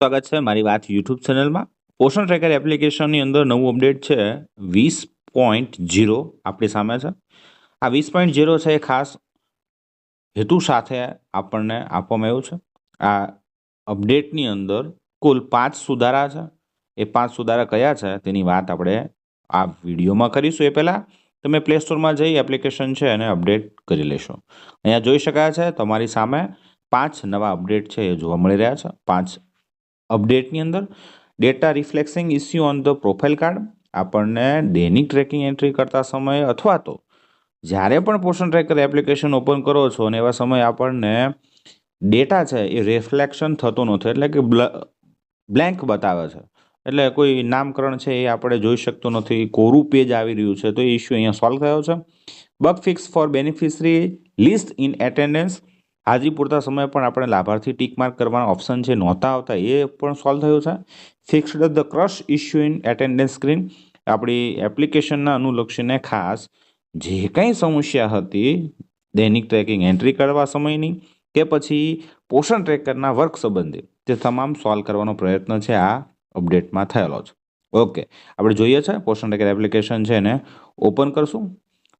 સ્વાગત છે મારી વાત યુટ્યુબ ચેનલમાં. પોષણ ટ્રેકર એપ્લિકેશનની અંદર નવું અપડેટ છે. વીસ પોઈન્ટ જીરો આપણી સામે છે. આ વીસ પોઈન્ટ ઝીરો છે એ ખાસ હેતુ સાથે આપણને આપવામાં આવ્યું છે. આ અપડેટની અંદર કુલ પાંચ સુધારા છે. એ પાંચ સુધારા કયા છે તેની વાત આપણે આ વિડીયોમાં કરીશું. એ પહેલાં તમે પ્લે સ્ટોરમાં જઈ એપ્લિકેશન છે એને અપડેટ કરી લેશો. અહીંયા જોઈ શકાય છે તમારી સામે પાંચ નવા અપડેટ છે એ જોવા મળી રહ્યા છે. પાંચ અપડેટની અંદર data refreshing issue on the profile card, આપણને દૈનિક ટ્રેકિંગ એન્ટ્રી કરતા સમયે અથવા તો જ્યારે પણ પોષણ ટ્રેકર એપ્લિકેશન ઓપન કરો છો અને એવા સમયે આપણને ડેટા છે એ રિફ્લેક્શન થતો નથી, એટલે કે બ્લેન્ક બતાવે છે. એટલે કોઈ નામકરણ છે એ આપણે જોઈ શકતો નથી, કોરું પેજ આવી રહ્યું છે, તો એ ઇસ્યુ અહીંયા સોલ્વ થયો છે. Bug fix for beneficiary list in attendance હાજરી પૂરતા સમયે પણ આપણે લાભાર્થી ટીક માર્ક કરવાના ઓપ્શન છે નહોતા આવતા એ પણ સોલ્વ થયું છે. Fixed the crash issue in attendance screen આપણી એપ્લિકેશનના અનુલક્ષીને ખાસ જે કંઈ સમસ્યા હતી, દૈનિક ટ્રેકિંગ એન્ટ્રી કરવા સમયની કે પછી પોષણ ટ્રેકરના વર્ક સંબંધી, તે તમામ સોલ્વ કરવાનો પ્રયત્ન છે આ અપડેટમાં થયેલો છે. ઓકે આપણે જોઈએ છે પોષણ ટ્રેકર એપ્લિકેશન છે એને ઓપન કરશું.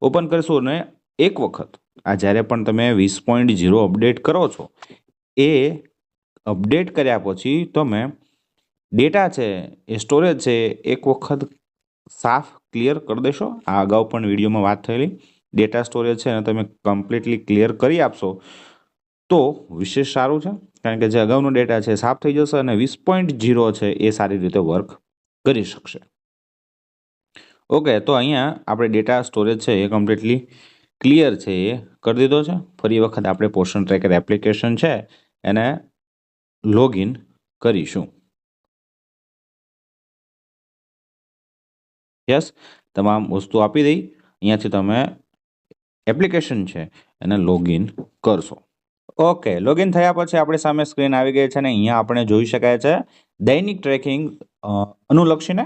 ઓપન કરશું અને એક વખત આ જ્યારે પણ તમે વીસ પોઈન્ટ ઝીરો અપડેટ કરો છો, એ અપડેટ કર્યા પછી તમે ડેટા છે, એ સ્ટોરેજ છે, એક વખત સાફ ક્લિયર કરી દેશો. આ અગાઉ પણ વિડીયોમાં વાત થયેલી. ડેટા સ્ટોરેજ છે એને તમે કમ્પ્લીટલી ક્લિયર કરી આપશો. તો વિશેષ સારું છે, કારણ કે જે અગાઉનો ડેટા છે સાફ થઈ જશે અને વીસ પોઈન્ટ ઝીરો છે એ સારી રીતે વર્ક કરી શકશે. ઓકે તો અહીંયા આપણે ડેટા સ્ટોરેજ છે એ કમ્પ્લીટલી ક્લિયર છે એ? કરી દીધો છે? ફરી વખત આપણે પોર્શન ટ્રેકર એપ્લિકેશન છે, એને લોગિન કરીશું. યસ તમામ વસ્તુ આપી દઈ. અહીંયાથી તમે એપ્લિકેશન છે, એને લોગિન કરશો. ઓકે લોગિન થયા પછી આપણી સામે સ્ક્રીન આવી ગઈ છે અને અહીંયા આપણે જોઈ શકાય છે દૈનિક ટ્રેકિંગ અનુલક્ષીને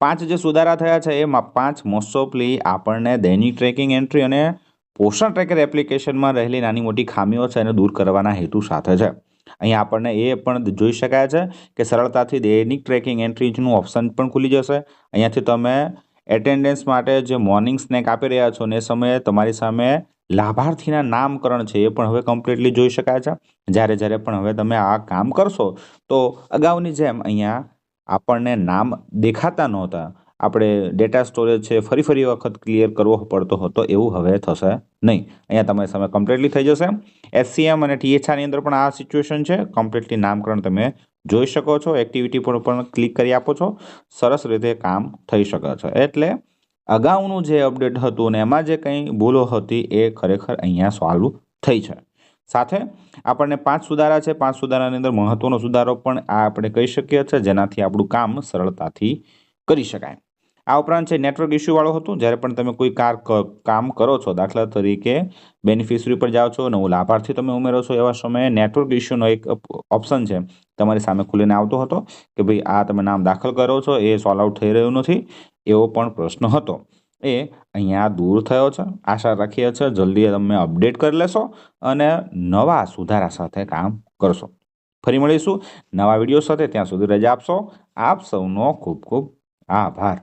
પાંચ જે સુધારા થયા છે, એમાં પાંચ મોસ્ટ ઓફલી આપણને દૈનિક ટ્રેકિંગ એન્ટ્રી અને પોષણ ટ્રેકર એપ્લિકેશનમાં રહેલી નાની મોટી ખામીઓ છે એને દૂર કરવાના હેતુ સાથે છે. અહીંયા આપણને એ પણ જોઈ શકાય છે કે સરળતાથી દૈનિક ટ્રેકિંગ એન્ટ્રીનું ઓપ્શન પણ ખુલી જશે. અહીંયાથી તમે એટેન્ડન્સ માટે જે મોર્નિંગ સ્નેક આપી રહ્યા છો ને એ સમયે તમારી સામે લાભાર્થીના નામકરણ છે એ પણ હવે કમ્પ્લીટલી જોઈ શકાય છે. જ્યારે જ્યારે પણ હવે તમે આ કામ કરશો તો અગાઉની જેમ અહીંયા આપણને નામ દેખાતા નહોતા. આપણે ડેટા સ્ટોરેજ છે, ફરી ફરી વખત ક્લિયર કરવો પડતો હતો, એવું હવે થશે નહીં. અહીંયા તમારી સામે કમ્પ્લીટલી થઈ જશે. એસસીએમ અને ટીએચઆરની અંદર પણ આ સિચ્યુએશન છે. કમ્પ્લીટલી નામકરણ તમે જોઈ શકો છો. એક્ટિવિટી પર પણ ક્લિક કરી આપો છો. સરસ રીતે કામ થઈ શકે છે. એટલે અગાઉનું જે અપડેટ હતું અને એમાં જે કંઈ ભૂલો હતી એ ખરેખર અહીંયા સોલ્વ થઈ છે. સાથે આપણને પાંચ સુધારા છે. પાંચ સુધારાની અંદર મહત્વનો સુધારો પણ આ આપણે કહી શકીએ છીએ, જેનાથી આપણું કામ સરળતાથી કરી શકાય. આ ઉપરાંત છે નેટવર્ક ઇસ્યુવાળું હતું, જ્યારે પણ તમે કોઈ કાર કામ કરો છો, દાખલા તરીકે બેનિફિશરી પર જાઓ છો નવું લાભાર્થી તમે ઉમેરો છો, એવા સમયે નેટવર્ક ઇસ્યુનો એક ઓપ્શન છે. તમારી સામે ખુલીને આવતો હતો કે ભાઈ આ તમે નામ દાખલ કરો છો, એ સોલ્વ આઉટ થઈ રહ્યું નથી, એવો પણ પ્રશ્ન હતો. એ અહીંયા દૂર થયો છે. આશા રાખીએ છીએ જલ્દી તમે અપડેટ કરી લેશો અને નવા સુધારા સાથે કામ કરશો. ફરી મળીશું. નવા વીડિયો સાથે ત્યાં સુધી રજા આપશો. આપ સૌનો ખૂબ ખૂબ આભાર.